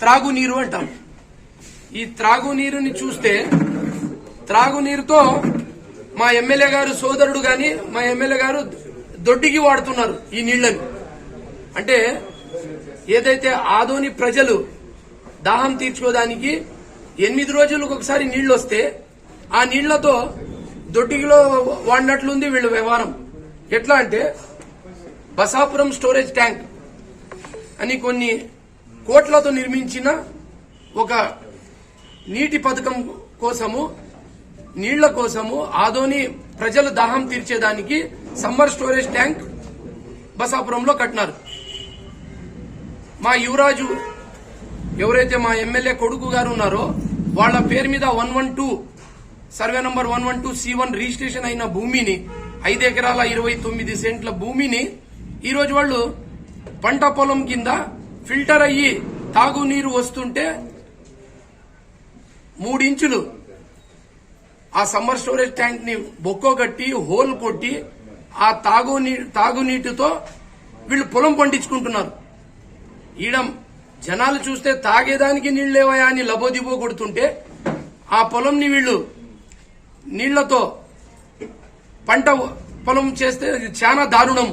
త్రాగునీరు అంటాం. ఈ త్రాగునీరుని చూస్తే త్రాగునీరుతో మా ఎమ్మెల్యే గారు సోదరుడు గాని మా ఎమ్మెల్యే గారు దొడ్డికి వాడుతున్నారు ఈ నీళ్ళను. అంటే ఏదైతే ఆదోని ప్రజలు దాహం తీర్చుకోవడానికి ఎనిమిది రోజులకు ఒకసారి నీళ్ళు వస్తే ఆ నీళ్ళతో దొడ్డికిలో వాడినట్లుంది వీళ్ళ వ్యవహారం. ఎట్లా అంటే బసాపురం స్టోరేజ్ ట్యాంక్ అని కొన్ని కోట్లతో నిర్మించిన ఒక నీటి పథకం కోసము నీళ్ళ కోసము ఆదోని ప్రజల దాహం తీర్చేదానికి సమ్మర్ స్టోరేజ్ ట్యాంక్ బసాపురంలో కట్టినారు. మా యువరాజు ఎవరైతే మా ఎమ్మెల్యే కొడుకు గారు ఉన్నారో వాళ్ళ పేరు మీద one one two survey number one one two C one registration అయిన భూమిని ఐదు ఎకరాల ఇరవై తొమ్మిది సెంట్ల భూమిని ఈరోజు వాళ్ళు పంట పొలం కింద ఫిల్టర్ అయ్యి తాగునీరు వస్తుంటే మూడించులు ఆ సమ్మర్ స్టోరేజ్ ట్యాంక్ని బొక్కో కట్టి హోల్ కొట్టి ఆ తాగునీ తాగునీటితో వీళ్ళు పొలం పండించుకుంటున్నారు. ఈడ జనాలు చూస్తే తాగేదానికి నీళ్ళేవయా అని లబోదిబో కొడుతుంటే ఆ పొలంని వీళ్ళు నీళ్ళతో పంట పొలం చేస్తే అది చాలా దారుణం.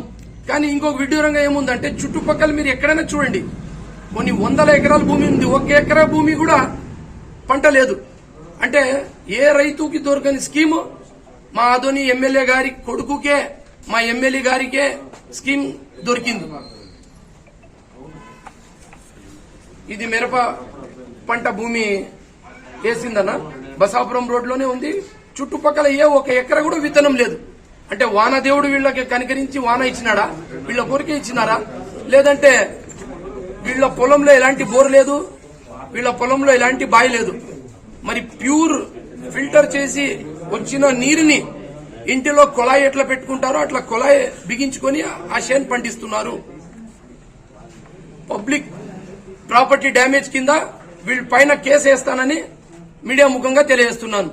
కానీ ఇంకొక విడ్డూరంగా ఏముందంటే చుట్టుపక్కల మీరు ఎక్కడైనా చూడండి. కొన్ని వందల ఎకరాల భూమి ఉంది. ఒక ఎకరా భూమి కూడా పంట లేదు. అంటే ఏ రైతుకి దొరకని స్కీము? మా ఆదోని ఎమ్మెల్యే గారి కొడుకుకే మా ఎమ్మెల్యే గారికే స్కీమ్ దొరికింది. ఇది మిరప పంట భూమి వేసిందన్న. బసాపురం రోడ్లోనే ఉంది. చుట్టుపక్కల ఏ ఒక ఎకర కూడా విత్తనం లేదు. అంటే వానదేవుడు వీళ్ళకి కనికరించి వాన ఇచ్చినాడా? వీళ్ళ కోరిక ఇచ్చినారా? లేదంటే వీళ్ళ పొలంలో ఎలాంటి బోర్ లేదు? వీళ్ళ పొలంలో ఎలాంటి బావి లేదు? మరి ప్యూర్ ఫిల్టర్ చేసి వచ్చిన నీరుని ఇంటిలో కొలాయి ఎట్లా పెట్టుకుంటారో అట్లా కొలాయి బిగించుకొని ఆ షేన్ పండిస్తున్నారు. పబ్లిక్ ప్రాపర్టీ డ్యామేజ్ కింద వీళ్ళ పైన కేసు వేస్తానని మీడియా ముఖంగా తెలియజేస్తున్నాను.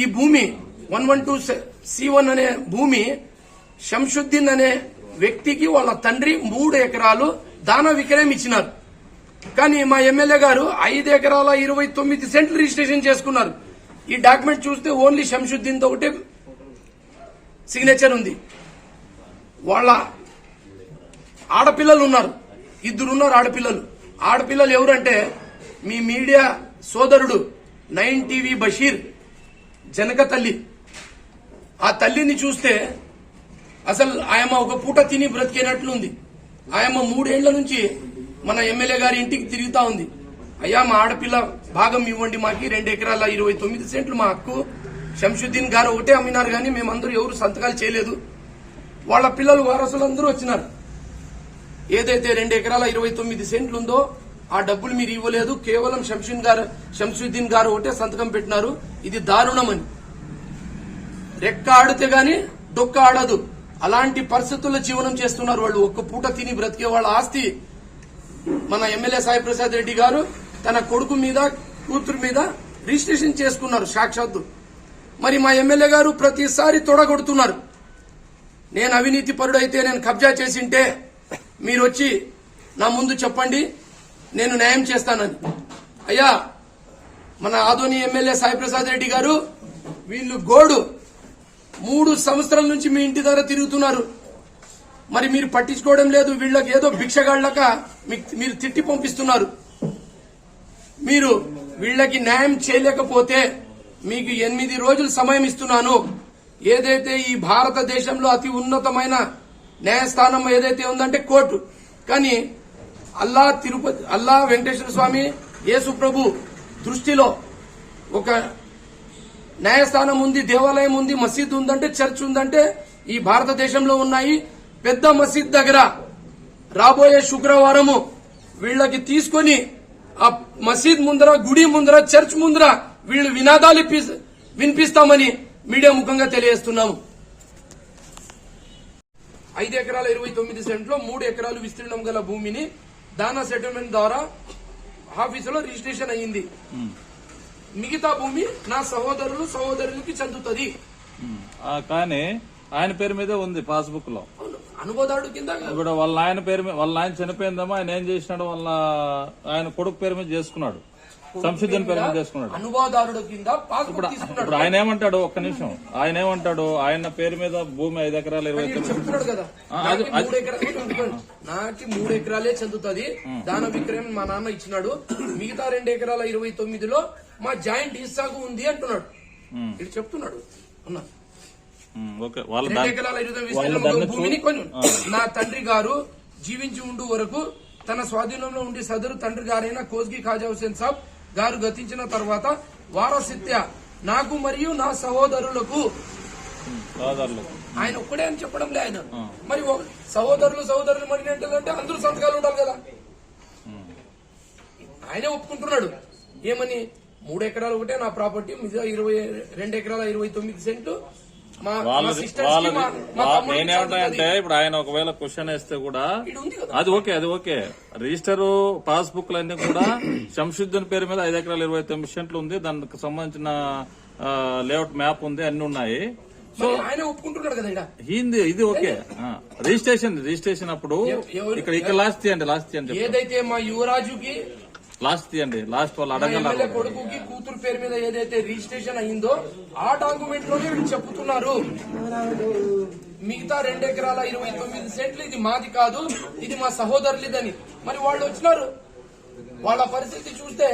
ఈ భూమి one one two C one అనే భూమి శంషుద్దీన్ అనే వ్యక్తికి వాళ్ళ తండ్రి మూడు ఎకరాలు దాన విక్రయం ఇచ్చినారు. కానీ మా ఎమ్మెల్యే గారు ఐదు ఎకరాల ఇరవై తొమ్మిది సెంట్లు రిజిస్ట్రేషన్ చేసుకున్నారు. ఈ డాక్యుమెంట్ చూస్తే ఓన్లీ శంషుద్దీన్తో ఒకటే సిగ్నేచర్ ఉంది. వాళ్ళ ఆడపిల్లలు ఉన్నారు. ఇద్దరు ఉన్నారు ఆడపిల్లలు. ఆడపిల్లలు ఎవరంటే మీ మీడియా సోదరుడు నైన్ టీవీ బషీర్. జనక తల్లి. ఆ తల్లిని చూస్తే అసలు ఆయమ్మ ఒక పూట తిని బ్రతికేనట్లుంది. ఆయమ్మ మూడేళ్ళ నుంచి మన ఎమ్మెల్యే గారి ఇంటికి తిరుగుతా ఉంది. అయ్యా మా ఆడపిల్ల భాగం ఇవ్వండి మాకి రెండు ఎకరాల ఇరవై తొమ్మిది సెంట్లు మా హక్కు. శంషుద్దీన్ గారు ఒకటే అమ్మినారు కానీ మేమందరూ ఎవరు సంతకాలు చేయలేదు. వాళ్ళ పిల్లలు వారసులందరూ వచ్చినారు. ఏదైతే రెండు ఎకరాల ఇరవై తొమ్మిది సెంట్లు ఉందో ఆ డబ్బులు మీరు ఇవ్వలేదు. కేవలం శంషుద్దీన్ గారు శంషుద్దీన్ గారు ఒకటే సంతకం పెట్టినారు. ఇది దారుణమని. రెక్క ఆడితే గాని డొక్క ఆడదు. అలాంటి పరిస్థితుల్లో జీవనం చేస్తున్నారు వాళ్ళు. ఒక్క పూట తిని బ్రతికే వాళ్ళ ఆస్తి మన ఎమ్మెల్యే సాయి ప్రసాద్ రెడ్డి గారు తన కొడుకు మీద కూతురు మీద రిజిస్ట్రేషన్ చేసుకున్నారు సాక్షాత్తు. మరి మా ఎమ్మెల్యే గారు ప్రతిసారి తొడగొడుతున్నారు. నేను అవినీతి పరుడైతే నేను కబ్జా చేసింటే మీరు వచ్చి నా ముందు చెప్పండి. నేను న్యాయం చేస్తానని. అయ్యా మన ఆదోని ఎమ్మెల్యే సాయిప్రసాద్ రెడ్డి గారు వీళ్ళు గోడు మూడు సంవత్సరాల నుంచి మీ ఇంటి దగ్గర తిరుగుతున్నారు. మరి మీరు పట్టించుకోవడం లేదు వీళ్ళకి ఏదో భిక్షగాళ్ళక మీకు- మీరు తిట్టి పంపిస్తున్నారు. మీరు వీళ్ళకి న్యాయం చేయలేకపోతే మీకు ఎనిమిది రోజులు సమయం ఇస్తున్నాను. ఏదైతే ఈ భారతదేశంలో అతి ఉన్నతమైన న్యాయస్థానం ఏదైతే ఉందంటే కోర్టు. కానీ అల్లా తిరుపతి అల్లా వెంకటేశ్వర స్వామి యేసు ప్రభు దృష్టిలో ఒక న్యాయస్థానం ఉంది దేవాలయం ఉంది మసీద్ ఉందంటే చర్చ్ ఉందంటే ఈ భారతదేశంలో ఉన్నాయి. పెద్ద మసీద్ దగ్గర రాబోయే శుక్రవారము వీళ్ళకి తీసుకొని ఆ మసీద్ ముందర గుడి ముందర చర్చ్ ముందర వీళ్ళు వినాదాలు వినిపిస్తామని మీడియా ముఖంగా తెలియజేస్తున్నాము. ఐదు ఎకరాల ఇరవై తొమ్మిది సెంట్లో మూడు ఎకరాలు విస్తీర్ణం గల భూమిని దానా సెటిల్మెంట్ ద్వారా ఆఫీసులో రిజిస్ట్రేషన్ అయ్యింది. మిగతా భూమి నా సహోదరులు సహోదరులకి చెందుతుంది. కానీ ఆయన పేరు మీదే ఉంది పాస్బుక్లో. అనుభవదారుడు కింద ఇప్పుడు వాళ్ళ ఆయన పేరు మీద వాళ్ళ ఆయన చనిపోయిందేమో ఆయన ఏం చేసినాడు వాళ్ళ ఆయన కొడుకు పేరు మీద చేసుకున్నాడు. సంసిద్ధుని పేరు చేసుకున్నాడు. అనుభవదారుడు కింద తీసుకున్నాడు. ఇప్పుడు ఆయన ఏమంటాడు? ఒక్క నిమిషం. ఆయన ఏమంటాడు? ఆయన పేరు మీద భూమి ఐదు ఎకరాలు ఇరవై చెప్తున్నాడు కదా. మూడు ఎకరాలు నాకి మూడు ఎకరాలే చెందుతుంది. దాన విక్రయం మా నాన్న ఇచ్చినాడు. మిగతా రెండు ఎకరాల ఇరవై తొమ్మిదిలో మా జాయింట్ హిస్సాకు ఉంది అంటున్నాడు. ఇది చెప్తున్నాడు. ఉన్నా నా తండ్రి గారు జీవించి ఉండు వరకు తన స్వాధీనంలో ఉండి సదరు తండ్రి గారైన కోస్గి ఖాజా హుసేన్ సాబ్ గారు గతించిన తర్వాత వారసిత్య నాకు మరియు నా సహోదరులకు ఆయన ఒక్కడే అని చెప్పడం లే ఆయన. మరి సహోదరులు సహోదరులు మరి ఏంటంటే అందరూ సంతకాలు ఉండాలి కదా. ఆయనే ఒప్పుకుంటున్నాడు. ఏమని? మూడు ఎకరాలు ఒకటే నా ప్రాపర్టీ మిగతా ఇరవై రెండు ఎకరాల ఇరవై తొమ్మిది సెంట్లు నేనేమంటానంటే. ఇప్పుడు ఆయన ఒకవేళ క్వశ్చన్ వేస్తే కూడా అది ఓకే అది ఓకే. రిజిస్టర్ పాస్ బుక్ అన్ని కూడా శంషుద్దీన్ పేరు మీద ఐదు ఎకరాలు ఇరవై తొమ్మిది సెంట్లు ఉంది. దానికి సంబంధించిన లేఅవుట్ మ్యాప్ ఉంది అన్ని ఉన్నాయి. మరి ఆయన ఒప్పుకుంటున్నాడు కదా ఇది ఓకే. రిజిస్ట్రేషన్ రిజిస్ట్రేషన్ అప్పుడు ఇక్కడ ఇక్కడ లాస్ట్ తీయండి లాస్ట్ తీయండి ఏదైతే మా యువరాజుకి లాస్ట్ తీయండి లాస్ట్ వాళ్ళు మా అడగల ఎమ్మెల్యే కొడుకుకి పేరు మీద ఏదైతే రిజిస్ట్రేషన్ అయిందో ఆ డాక్యుమెంట్లోనే వీళ్ళు చెప్తున్నారు మిగతా రెండు ఎకరాల ఇరవై తొమ్మిది సెంట్లు ఇది మాది కాదు ఇది మా సహోదరులదని. మరి వాళ్ళు వచ్చినారు. వాళ్ళ పరిస్థితి చూస్తే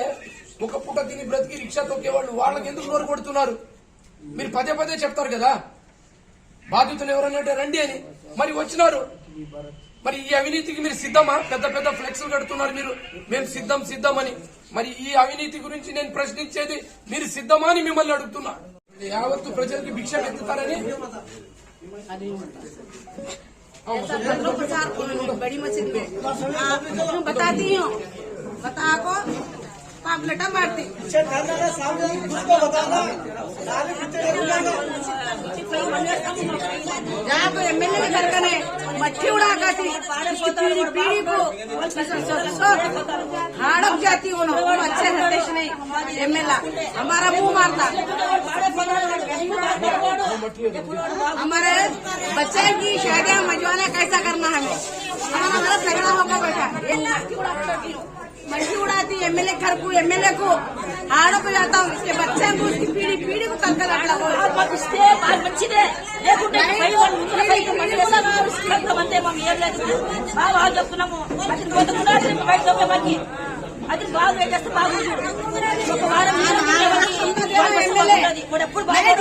ఒక పూట తిని బ్రతికి రిక్షా తొక్కేవాళ్ళు వాళ్ళకి ఎందుకు నోరు కొడుతున్నారు? మీరు పదే పదే చెప్తారు కదా. బాధితులు ఎవరన్నట్టే రండి అని. మరి వచ్చినారు. మరి ఈ అవినీతికి మీరు సిద్ధమా పెద్ద పెద్ద ఫ్లెక్స్లు కడుతున్నారు మీరు మేము సిద్ధం సిద్ధం అని మరి ఈ అవినీతి గురించి నేను ప్రశ్నించేది మీరు సిద్ధమా అని మిమ్మల్ని అడుగుతున్నా యావత్తు ప్రజలకి భిక్ష ఎత్తుతారని दो पचास बड़ी मछली में आप मैं बताती हूँ बता को पापलेटा मारती जहाँ को एमएलए ने घर कने मच्छी उड़ा करती इसकी पीढ़ी पीढ़ी को हाड़क जाती हो ना वो अच्छे निर्देश नहीं। एमएलए हमारा मुँह मारता। हमारे बच्चे की शादियाँ मजवाना कैसा करना हमें हमारा हमारा झगड़ा होगा बेटा मछली उड़ाती एमएलए घर को एमएलए को हाड़ों को जाता हूँ इसके बच्चे को उसकी पीढ़ी पीढ़ी को कल कल పంపిస్తే బాగా మంచిదే లేకుంటే పై వాళ్ళు ముందర పైకి మళ్ళీ వేసారు కడుపులో అంతే మాకు ఏం లేదు బాగా బాగా చెప్తున్నాము అది పోతే కూడా అది బయట దొంగ మనకి అది బాగా ఏం చేస్తే బాగుంది ఒక వారం నీళ్ళు తినేవాడిని వాడు మస్తు బాగుంటుంది. వాడు ఎప్పుడు బాగా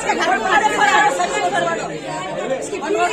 సరిపోతారు వాడు